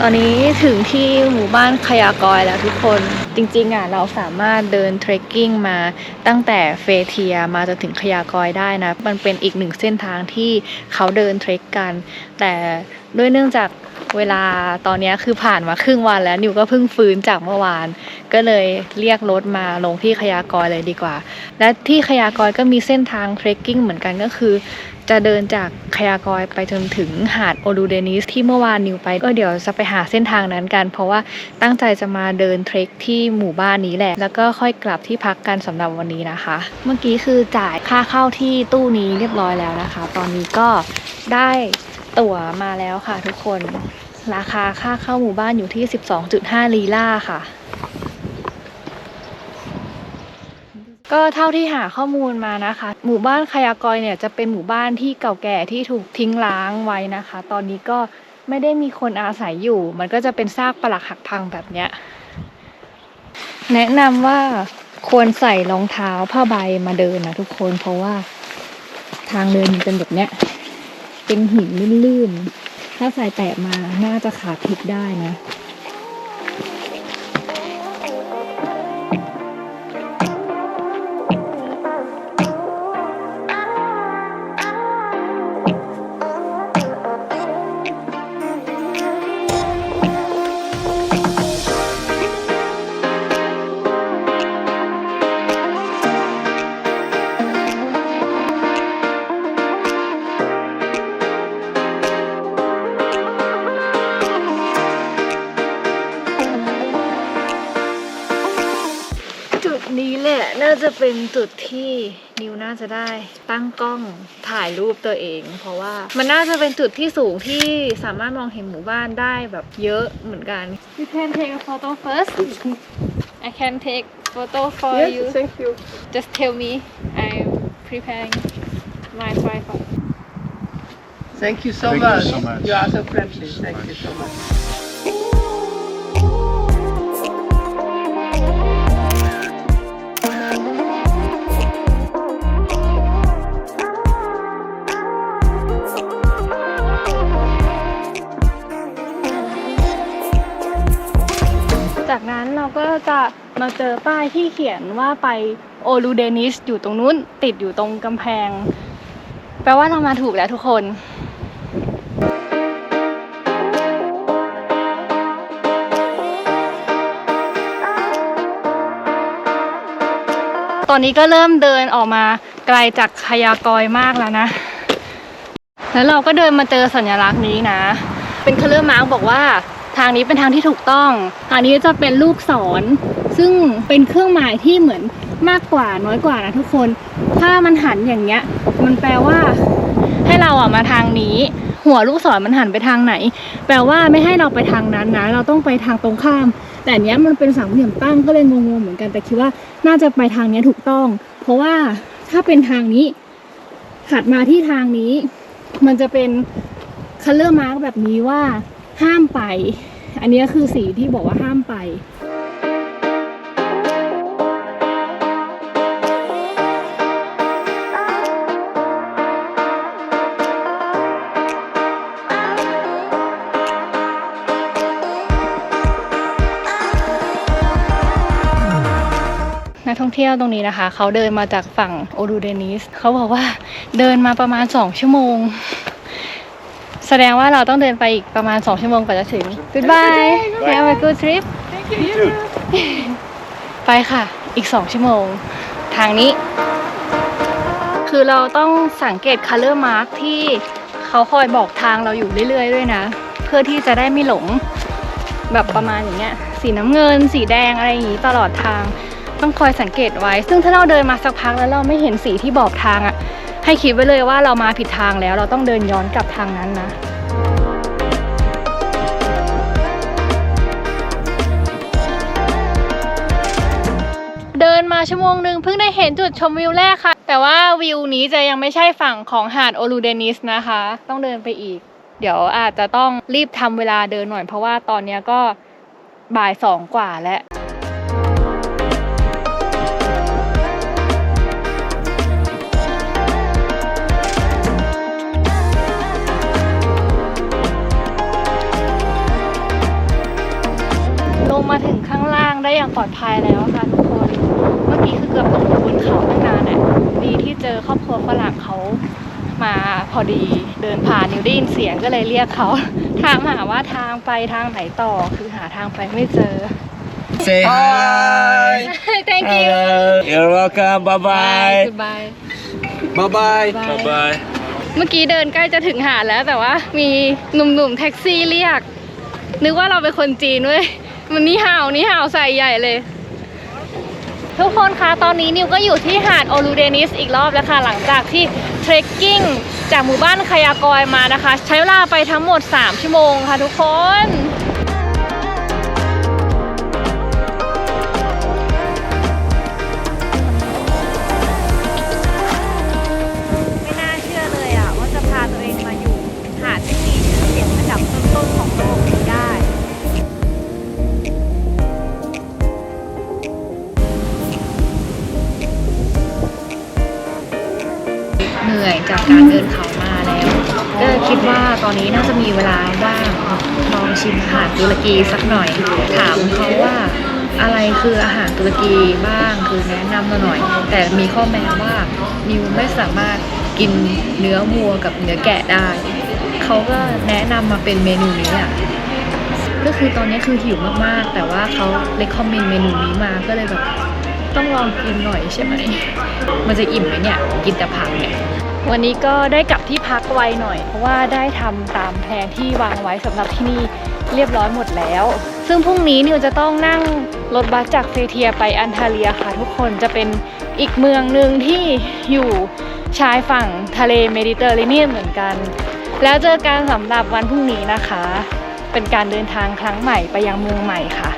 ตอนนี้ถึงที่หมู่บ้านขยากอยแล้วทุกคน จริงๆอะเราสามารถเดินเทรคกิ้งมาตั้งแต่เฟเทียมาจนถึงขยากอยได้นะ มันเป็นอีกหนึ่งเส้นทางที่เขาเดินเทรคกัน แต่ด้วยเนื่องจากเวลาตอนนี้คือผ่านมาครึ่งวันแล้วนิวก็เพิ่งฟื้นจากเมื่อวาน ก็เลยเรียกรถมาลงที่ขยากอยเลยดีกว่า และที่ขยากอยก็มีเส้นทางเทรคกิ้งเหมือนกันก็คือ จะเดินจากขยากอยไปจนถึงหาดโอลูเดนิสที่เมื่อวานนิวไปก็เดี๋ยวจะไปหาเส้นทางนั้นกัน เพราะว่าตั้งใจจะมาเดินเทรคที่หมู่บ้านนี้แหละ แล้วก็ค่อยกลับที่พักกันสำหรับวันนี้นะคะ เมื่อกี้คือจ่ายค่าเข้าที่ตู้นี้เรียบร้อยแล้วนะคะ ตอนนี้ก็ได้ตั๋วมาแล้วค่ะทุกคน ราคาค่าเข้าหมู่บ้านอยู่ที่ 12.5 ลีลาค่ะ ก็เท่าที่หาข้อมูลมานะคะ หมู่บ้านคายากอยเนี่ยจะเป็นหมู่บ้านที่เก่าแก่ที่ถูกทิ้งร้างไว้นะคะ ตอนนี้ก็ไม่ได้มีคนอาศัยอยู่ มันก็จะเป็นซากปรักหักพังแบบเนี้ย แนะนำว่าควรใส่รองเท้าผ้าใบมาเดินนะทุกคนเพราะว่าทางเดินมันเป็นแบบเนี้ย เป็นหินลื่นๆ ถ้าใส่แตะมาน่าจะขาพลิกได้นะ จะเป็นจุดที่นิวน่าจะได้ตั้งกล้องถ่ายรูปตัวเอง เพราะว่ามันน่าจะเป็นจุดที่สูงที่สามารถมองเห็นหมู่บ้านได้แบบเยอะเหมือนกัน You can take a photo first I can take photo for you Yes, thank you. Just tell me I'm preparing my tripod Thank you so Thank you much. so much. You are so Thank you friendly. so Thank you much. so much. มาเจอป้ายที่เขียนว่าไปโอลูเดนิสอยู่ตรงนู้น ติดอยู่ตรงกำแพง แปลว่าเรามาถูกแล้วทุกคนตอนนี้ก็เริ่มเดินออกมาไกลจากขยากอยมากแล้วนะ แล้วเราก็เดินมาเจอสัญลักษณ์นี้นะ เป็นเคลเลอร์มาร์กบอกว่า ทางนี้เป็นทางที่ถูกต้อง ทางนี้จะเป็นลูกศร ซึ่งเป็นเครื่องหมายที่เหมือนมากกว่าน้อยกว่านะทุกคน ถ้ามันหันอย่างเงี้ย มันแปลว่า ให้เราอะมาทางนี้ หัวลูกศรมันหันไปทางไหน แปลว่าไม่ให้เราไปทางนั้นนะ เราต้องไปทางตรงข้าม แต่อันเนี้ยมันเป็นสามเหลี่ยมตั้งก็เลยงงๆเหมือนกัน แต่คิดว่าน่าจะไปทางเนี้ยถูกต้อง เพราะว่าถ้าเป็นทางนี้ถัดมาที่ทางนี้ มันจะเป็นคัลเลอร์มาร์กแบบนี้ว่าห้ามไป อันนี้คือสีที่บอกว่าห้ามไป นักท่องเที่ยวตรงนี้นะคะ เขาเดินมาจากฝั่งโอรูเดนิสเขาบอกว่าเดินมาประมาณ 2 ชั่วโมง แสดงว่าเราต้องเดินไปอีกประมาณ 2 ชั่วโมงกว่าจะถึง Goodbye Have a good trip You too. ไปค่ะ อีก 2 ชั่วโมง ทางนี้ คือเราต้องสังเกต color mark ที่เขาคอยบอกทางเราอยู่เรื่อยๆ ด้วยนะ เพื่อที่จะได้ไม่หลงแบบประมาณอย่างเงี้ย สีน้ำเงิน สีแดงอะไรอย่างงี้ตลอดทาง ต้องคอยสังเกตไว้ ซึ่งถ้าเราเดินมาสักพักแล้วเราไม่เห็นสีที่บอกทางอะ่ะ ให้คิดไว้เลยว่าเรามาผิดทางแล้วเราต้องเดินย้อนกลับทางนั้นนะเดินมาชั่วโมงหนึ่งเพิ่งได้เห็นจุดชมวิวแรกค่ะ แต่ว่าวิวนี้จะยังไม่ใช่ฝั่งของหาดโอลูเดนิสนะคะ ต้องเดินไปอีก เดี๋ยวอาจจะต้องรีบทำเวลาเดินหน่อยเพราะว่าตอนนี้ก็บ่ายสองกว่าแล้ว ปลอดภัยแล้วค่ะทุกคน เมื่อกี้คือเกือบตกบนเขาตั้งนานอะดีที่เจอครอบครัวฝรั่งเขามาพอดีเดินผ่านนิวได้ยินเสียงก็เลยเรียกเขาถามหาว่าทางไปทางไหนต่อคือหาทางไปไม่เจอ Say hi. thank you Uh, you're welcome. Bye bye. goodbye Bye bye. Bye bye. เมื่อกี้เดินใกล้จะถึงหาดแล้วแต่ว่ามีหนุ่มๆแท็กซี่เรียก นึกว่าเราเป็นคนจีนเว้ย มันนี่ห่าวนี่ห่าวใส่ใหญ่เลย ทุกคนคะตอนนี้นิวก็อยู่ที่หาดโอลูเดนิสอีกรอบแล้วค่ะ หลังจากที่เทรคกิ้งจากหมู่บ้านคายากอยมานะคะ ใช้เวลาไปทั้งหมด 3 ชั่วโมงค่ะทุกคน จากการเดินเขามาแล้ว ก็คิดว่าตอนนี้น่าจะมีเวลาว่างลองชิมอาหารตุรกีสักหน่อย ถามเขาว่าอะไรคืออาหารตุรกีบ้างคือแนะนำมาหน่อย แต่มีข้อแม้ว่านิวไม่สามารถกินเนื้อวัวกับเนื้อแกะได้ เขาก็แนะนำมาเป็นเมนูนี้อะก็คือตอนนี้คือหิวมากๆ แต่ว่าเขาเลคคอมเมนเมนูนี้มาก็เลยแบบต้องลองกินหน่อยใช่ไหม มันจะอิ่มไหมเนี่ย กินแต่ผักเนี่ย วันนี้ก็ได้กลับที่พักไวหน่อย เพราะว่าได้ทำตามแผนที่วางไว้สำหรับที่นี่เรียบร้อยหมดแล้ว ซึ่งพรุ่งนี้นิวจะต้องนั่งรถบัสจากเฟเทียไปอันทาเลียค่ะทุกคนจะเป็นอีกเมืองหนึ่งที่อยู่ชายฝั่งทะเลเมดิเตอร์เรเนียนเหมือนกัน แล้วเจอกันสำหรับวันพรุ่งนี้นะคะ เป็นการเดินทางครั้งใหม่ไปยังเมืองใหม่ค่ะ